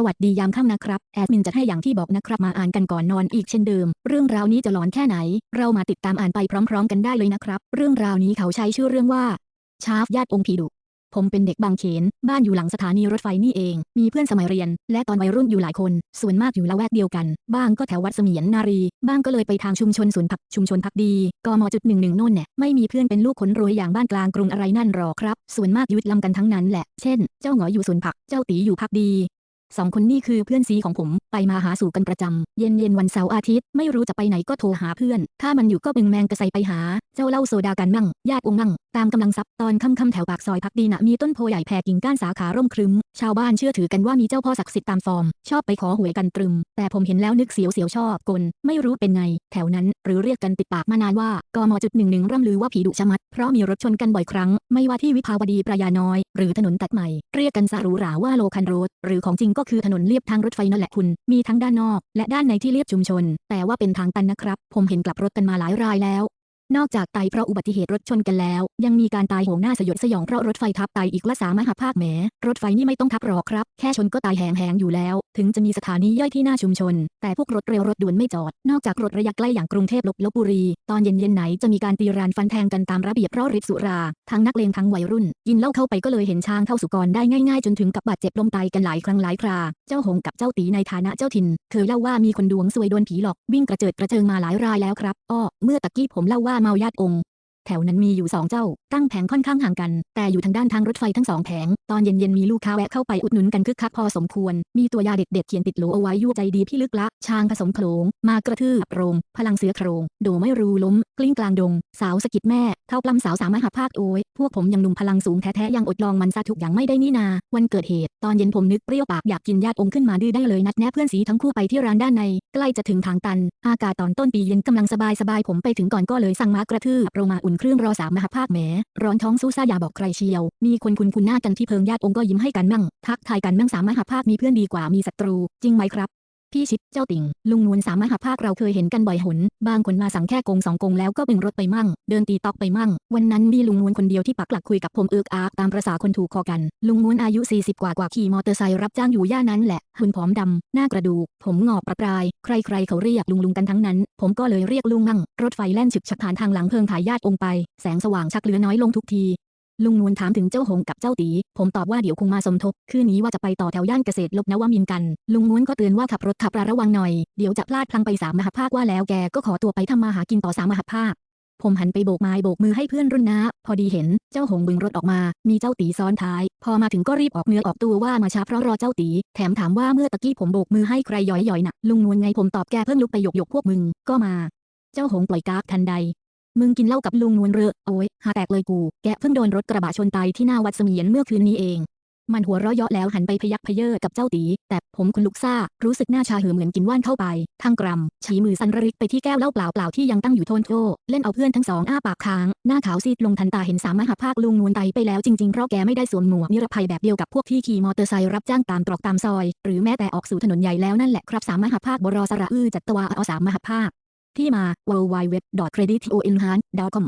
สวัสดียามค่ำนะครับ แอดมินจะให้อย่างที่บอกนะครับมาอ่านกันก่อนนอนอีกเช่นเดิม เรื่องราวนี้จะหลอนแค่ไหน เรามาติดตามอ่านไปพร้อม ๆ กันได้เลยนะครับ เรื่องราวนี้เขาใช้ชื่อเรื่องว่า ชาฟญาติองค์ผีดุผมเป็นเด็กบางเขน บ้านอยู่หลังสถานีรถไฟนี่เอง มีเพื่อนสมัยเรียน และตอนวัยรุ่นอยู่หลายคน ส่วนมากอยู่ละแวกเดียวกัน บ้างก็แถววัดเสมียนนารี บ้างก็เลยไปทางชุมชนสวนผัก ชุมชนพักดี กมจุดหนึ่งหนึ่งโน่นเนี่ยไม่มีเพื่อนเป็นลูกคนรวยอย่างบ้านกลางกรุงอะไรนั่นหรอกครับ ส่วนมากยุดลำกันทั้งนั้นแหละ เช่น เจ้าหงอยอยู่สวนผัก เจ้าตีอยู่พักดี สองคนนี่คือเพื่อนซีของผม ไปมาหาสู่กันประจำ เย็นเย็นวันเสาร์อาทิตย์ ไม่รู้จะไปไหนก็โทรหาเพื่อน ถ้ามันอยู่ก็บึงแมงกระไซไปหา เจ้าเล่าโซดากันมั่ง ญาติองมั่ง ตามกำลังทรัพย์ตอนค่ำๆแถวปากซอยพักดีนะมีต้นโพใหญ่แผ่กิ่งก้านสาขาร่มครึ้ม ชาวบ้านเชื่อถือกันว่ามีเจ้าพ่อศักดิ์สิทธิ์ตามฟอร์ม ชอบไปขอหวยกันตรึม แต่ผมเห็นแล้วนึกเสียวเสียวชอบกล ไม่รู้เป็นไง แถวนั้น หรือเรียกกันติดปากมานานว่ากมจุดหนึ่งหนึ่งร่ำลือว่าผีดุชะมัด เพราะมีรถชนกันบ่อยครั้ง ไม่ว่าที่วิภาวดีประยาน้อย หรือถนนตัดใหม่ เรียกกันสารูหราว่าโลคันโรดหรือของจริงก็คือถนนเลียบทางรถไฟนั่นแหละคุณ มีทั้งด้านนอก และด้านในที่เลียบชุมชน แต่ว่าเป็นทางตันนะครับ ผมเห็นกลับรถกันมาหลายรายแล้ว นอกจากตายเพราะอุบัติเหตุรถชนกันแล้ว ยังมีการตายโหงหน้าสยดสยองเพราะรถไฟทับตายอีกละสามหาภาคแหม รถไฟนี่ไม่ต้องทับหรอกครับ แค่ชนก็ตายแหงแหงอยู่แล้ว ถึงจะมีสถานีย่อยที่หน้าชุมชน แต่พวกรถเร็วรถด่วนไม่จอด นอกจากรถระยะใกล้อย่างกรุงเทพลบลบบุรี ตอนเย็นๆไหนจะมีการตีรานฟันแทงกันตามระเบียบเพราะฤทธิ์สุรา ทั้งนักเลงทั้งวัยรุ่น กินเหล้าเข้าไปก็เลยเห็นช้างเท่าสุกรได้ง่ายๆ จนถึงกับบาดเจ็บล้มตายกันหลายครั้งหลายครา เจ้าหงกับเจ้าตีในฐานะเจ้าถิ่นเคยเล่าว่ามีคนดวงซวยโดนผีหลอกวิ่งกระเจิดกระเจิงมาหลายรายแล้วครับอ้อเมื่อตะกี้ผมเล่าว่าเมาญาติองค์ แถวนั้นมีอยู่สองเจ้า ตั้งแผงค่อนข้างห่างกัน แต่อยู่ทางด้านทางรถไฟทั้งสองแผง ตอนเย็นๆมีลูกค้าแวะเข้าไปอุดหนุนกันคึกคักพอสมควร มีตัวยาเด็ดๆเขียนติดโหลเอาไว้ยั่วใจดีพี่ลึกละ ช้างผสมโขลง มากระทืบโรง พลังเสือโครง โดไม่รู้ล้ม กลิ้งกลางดง สาวสะกิดแม่ เท่าปล้ำสาวสามหาภาคโอ้ย พวกผมยังหนุ่มพลังสูงแท้ๆยังอดลองมันซะทุกอย่างไม่ได้นี่นา วันเกิดเหตุ ตอนเย็นผมนึกเปรี้ยวปากอยากกินญาติองค์ขึ้นมาดื้อได้เลยนัดแนะเพื่อนสีทั้งคู่ไปที่ร้านด้านใน ใกล้จะถึงทางตัน อากาศตอนต้นปีเย็นกำลังสบายๆผมไปถึงก่อนก็เลยสั่งมากระทืบโรงมาอุ่นเครื่องรอสามมหาภาคแหม ร้อนท้องสู้ซ่าอย่าบอกใครเชียว มีคนคุณคุณหน้ากันที่เพิงญาติองค์ก็ยิ้มให้กันมั่ง ทักทายกันมั่งสามมหาภาคมีเพื่อนดีกว่ามีศัตรู จริงไหมครับ พี่ชิดเจ้าติ่ง ลุงนวลสามมหาภาคเราเคยเห็นกันบ่อยหน บางคนมาสั่งแค่กงสองกงแล้วก็บึงรถไปมั่ง เดินตีตอกไปมั่ง วันนั้นมีลุงนวลคนเดียวที่ปักหลักคุยกับผมเอิกอาร์ตามประษาคนถูกคอกัน ลุงนวลอายุ 40 กว่ากว่าขี่มอเตอร์ไซค์รับจ้างอยู่ย่านนั้นแหละ หุ่นผอมดำ หน้ากระดูก ผมงอกประปราย ใครๆเขาเรียกลุงลุงกันทั้งนั้น ผมก็เลยเรียกลุงมั่ง รถไฟแล่นฉึกฉักผ่านทางหลังเพิงถ่ายญาติองค์ไป แสงสว่างชักเหลือน้อยลงทุกที ลุงนวลถามถึงเจ้าหงกับเจ้าตี ผมตอบว่าเดี๋ยวคงมาสมทบ คืนนี้ว่าจะไปต่อแถวย่านเกษตรลบนวมินกัน ลุงนวลก็เตือนว่าขับรถขับราระวังหน่อย เดี๋ยวจะพลาดพลังไปสามมหาภาคว่าแล้วแกก็ขอตัวไปทำมาหากินต่อสามมหาภาคผมหันไปโบกไม้โบกมือให้เพื่อนรุ่นน้า พอดีเห็น เจ้าหงบึงรถออกมา มีเจ้าตีซ้อนท้าย พอมาถึงก็รีบออกเนื้อออกตัวว่ามาช้าเพราะรอเจ้าตี แถมถามว่าเมื่อตะกี้ผมโบกมือให้ใครย่อยๆน่ะ ลุงนวลไงผมตอบแกเพิ่งลุกไปหยกหยกพวกมึง ก็มา เจ้าหงปล่อยกากทันใด มึงกินเหล้ากับลุงนวลเรอ โอ้ยหาแตกเลยกู แกเพิ่งโดนรถกระบะชนตายที่หน้าวัดเสมียนเมื่อคืนนี้เอง มันหัวเราะเยาะแล้วหันไปพยักเพยเยอกับเจ้าตี แต่ผมคุณลุกซ่า รู้สึกหน้าชาหือเหมือนกินว่านเข้าไป ทางกรำชี้มือสันระริกไปที่แก้วเหล้าเปล่าๆที่ยังตั้งอยู่โทนโทเล่นเอาเพื่อนทั้งสองอ้าปากค้าง หน้าขาวซีดลงทันตาเห็นสามมหาภาคลุงนวลไตไปแล้วจริงๆเพราะแกไม่ได้สวมหมวกนิรภัยแบบเดียวกับพวกที่ขี่มอเตอร์ไซค์รับจ้างตามตรอกตามซอย หรือแม้แต่ออกสู่ถนนใหญ่แล้วนั่นแหละครับสามมหาภาคบรอสระอื้อจัตวาอสามมหาภาค ที่มา w w w c r e d i t o e n h a n c e c o m